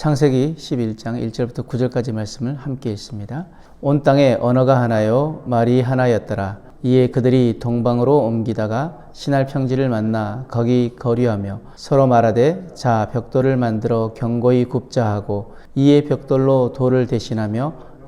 창세기 11장 1절부터 9절까지 말씀을 함께 읽습니다. 온 땅에 언어가 하나요 말이 하나였더라. 이에 그들이 동방으로 옮기다가 신할 평지를 만나 거기 거류하며 서로 말하되 자 벽돌을 만들어 견고히 굽자 하고 이에 벽돌로 돌을 대신하며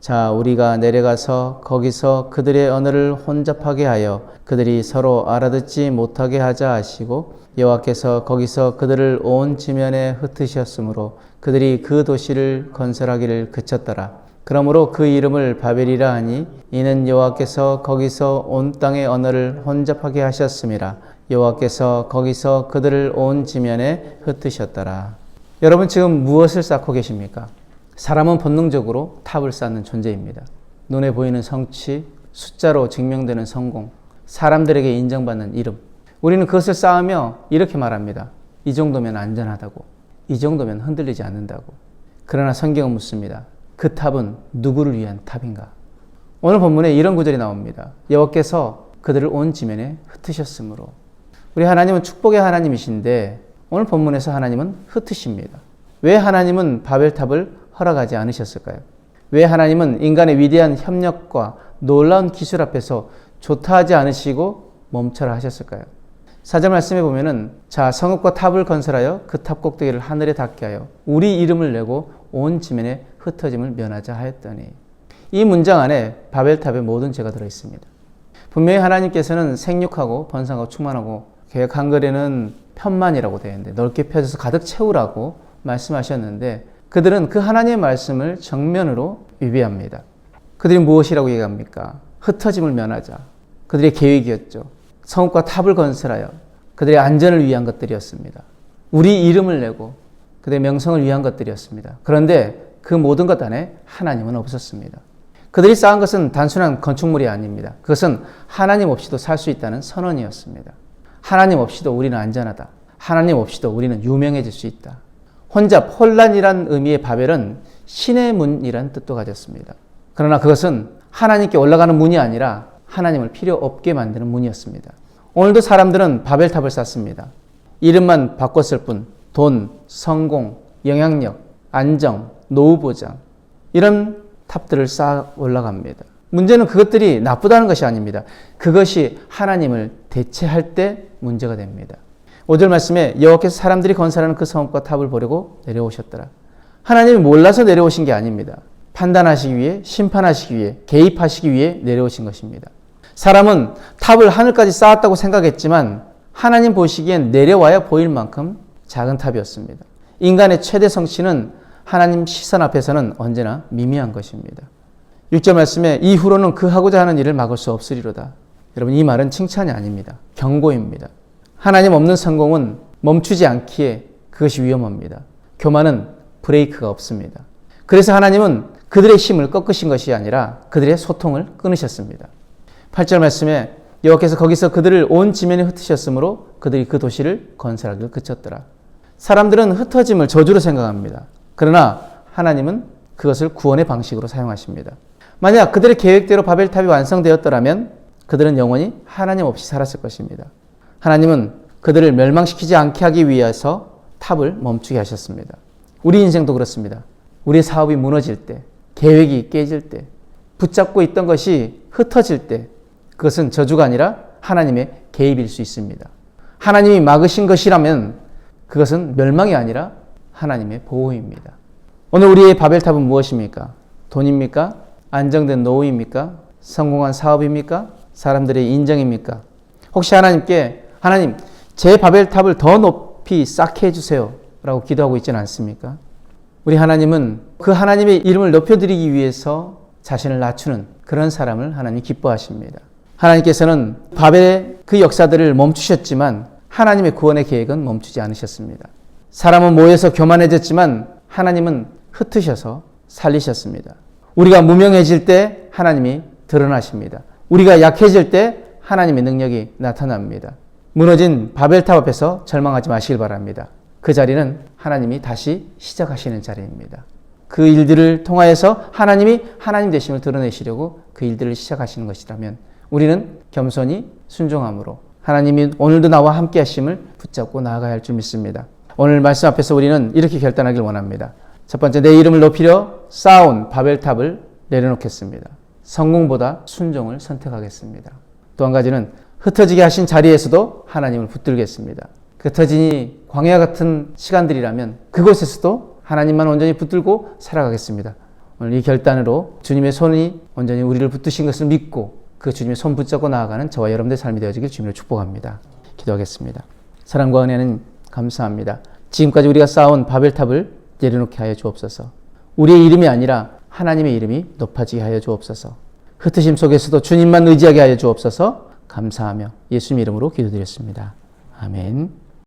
자, 우리가 내려가서 거기서 그들의 언어를 혼잡하게 하여 그들이 서로 알아듣지 못하게 하자 하시고 여호와께서 거기서 그들을 온 지면에 흩으셨으므로 그들이 그 도시를 건설하기를 그쳤더라. 그러므로 그 이름을 바벨이라 하니 이는 여호와께서 거기서 온 땅의 언어를 혼잡하게 하셨음이라. 여호와께서 거기서 그들을 온 지면에 흩으셨더라. 여러분 지금 무엇을 쌓고 계십니까? 사람은 본능적으로 탑을 쌓는 존재입니다. 눈에 보이는 성취, 숫자로 증명되는 성공, 사람들에게 인정받는 이름. 우리는 그것을 쌓으며 이렇게 말합니다. 이 정도면 안전하다고. 이 정도면 흔들리지 않는다고. 그러나 성경은 묻습니다. 그 탑은 누구를 위한 탑인가? 오늘 본문에 이런 구절이 나옵니다. 여호와께서 그들을 온 지면에 흩으셨으므로. 우리 하나님은 축복의 하나님이신데 오늘 본문에서 하나님은 흩으십니다. 왜 하나님은 바벨탑을 허락하지 않으셨을까요? 왜 하나님은 인간의 위대한 협력과 놀라운 기술 앞에서 좋다 하지 않으시고 멈춰라 하셨을까요? 사절 말씀에 보면은 자 성읍과 탑을 건설하여 그 탑 꼭대기를 하늘에 닿게 하여 우리 이름을 내고 온 지면에 흩어짐을 면하자 하였더니 이 문장 안에 바벨탑의 모든 죄가 들어 있습니다. 분명히 하나님께서는 생육하고 번성하고 충만하고 계획 한글에는 편만이라고 되어 있는데 넓게 펴져서 가득 채우라고 말씀하셨는데 그들은 그 하나님의 말씀을 정면으로 위배합니다. 그들이 무엇이라고 얘기합니까? 흩어짐을 면하자. 그들의 계획이었죠. 성읍과 탑을 건설하여 그들의 안전을 위한 것들이었습니다. 우리 이름을 내고 그들의 명성을 위한 것들이었습니다. 그런데 그 모든 것 안에 하나님은 없었습니다. 그들이 쌓은 것은 단순한 건축물이 아닙니다. 그것은 하나님 없이도 살 수 있다는 선언이었습니다. 하나님 없이도 우리는 안전하다. 하나님 없이도 우리는 유명해질 수 있다. 혼잡, 혼란이란 의미의 바벨은 신의 문이란 뜻도 가졌습니다. 그러나 그것은 하나님께 올라가는 문이 아니라 하나님을 필요 없게 만드는 문이었습니다. 오늘도 사람들은 바벨탑을 쌓습니다. 이름만 바꿨을 뿐, 돈, 성공, 영향력, 안정, 노후 보장, 이런 탑들을 쌓아 올라갑니다. 문제는 그것들이 나쁘다는 것이 아닙니다. 그것이 하나님을 대체할 때 문제가 됩니다. 5절 말씀에 여호와께서 사람들이 건설하는 그 성읍과 탑을 보려고 내려오셨더라. 하나님이 몰라서 내려오신 게 아닙니다. 판단하시기 위해 심판하시기 위해 개입하시기 위해 내려오신 것입니다. 사람은 탑을 하늘까지 쌓았다고 생각했지만 하나님 보시기엔 내려와야 보일 만큼 작은 탑이었습니다. 인간의 최대 성취는 하나님 시선 앞에서는 언제나 미미한 것입니다. 6절 말씀에 이후로는 그 하고자 하는 일을 막을 수 없으리로다. 여러분 이 말은 칭찬이 아닙니다. 경고입니다. 하나님 없는 성공은 멈추지 않기에 그것이 위험합니다. 교만은 브레이크가 없습니다. 그래서 하나님은 그들의 힘을 꺾으신 것이 아니라 그들의 소통을 끊으셨습니다. 8절 말씀에 여호와께서 거기서 그들을 온 지면에 흩으셨으므로 그들이 그 도시를 건설하기를 그쳤더라. 사람들은 흩어짐을 저주로 생각합니다. 그러나 하나님은 그것을 구원의 방식으로 사용하십니다. 만약 그들의 계획대로 바벨탑이 완성되었더라면 그들은 영원히 하나님 없이 살았을 것입니다. 하나님은 그들을 멸망시키지 않게 하기 위해서 탑을 멈추게 하셨습니다. 우리 인생도 그렇습니다. 우리 사업이 무너질 때, 계획이 깨질 때, 붙잡고 있던 것이 흩어질 때, 그것은 저주가 아니라 하나님의 개입일 수 있습니다. 하나님이 막으신 것이라면 그것은 멸망이 아니라 하나님의 보호입니다. 오늘 우리의 바벨탑은 무엇입니까? 돈입니까? 안정된 노후입니까? 성공한 사업입니까? 사람들의 인정입니까? 혹시 하나님께 하나님 제 바벨탑을 더 높이 쌓게 해주세요 라고 기도하고 있지는 않습니까? 우리 하나님은 그 하나님의 이름을 높여드리기 위해서 자신을 낮추는 그런 사람을 하나님 기뻐하십니다. 하나님께서는 바벨의 그 역사들을 멈추셨지만 하나님의 구원의 계획은 멈추지 않으셨습니다. 사람은 모여서 교만해졌지만 하나님은 흩으셔서 살리셨습니다. 우리가 무명해질 때 하나님이 드러나십니다. 우리가 약해질 때 하나님의 능력이 나타납니다. 무너진 바벨탑 앞에서 절망하지 마시길 바랍니다. 그 자리는 하나님이 다시 시작하시는 자리입니다. 그 일들을 통하여서 하나님이 하나님 되심을 드러내시려고 그 일들을 시작하시는 것이라면 우리는 겸손히 순종함으로 하나님이 오늘도 나와 함께 하심을 붙잡고 나아가야 할 줄 믿습니다. 오늘 말씀 앞에서 우리는 이렇게 결단하길 원합니다. 첫 번째, 내 이름을 높이려 쌓아온 바벨탑을 내려놓겠습니다. 성공보다 순종을 선택하겠습니다. 또 한 가지는 흩어지게 하신 자리에서도 하나님을 붙들겠습니다. 그 흩어지니 광야 같은 시간들이라면 그곳에서도 하나님만 온전히 붙들고 살아가겠습니다. 오늘 이 결단으로 주님의 손이 온전히 우리를 붙드신 것을 믿고 그 주님의 손 붙잡고 나아가는 저와 여러분들의 삶이 되어지길 주님을 축복합니다. 기도하겠습니다. 사랑과 은혜는 감사합니다. 지금까지 우리가 쌓아온 바벨탑을 내려놓게 하여 주옵소서. 우리의 이름이 아니라 하나님의 이름이 높아지게 하여 주옵소서. 흩으심 속에서도 주님만 의지하게 하여 주옵소서. 감사하며 예수님 이름으로 기도드렸습니다. 아멘.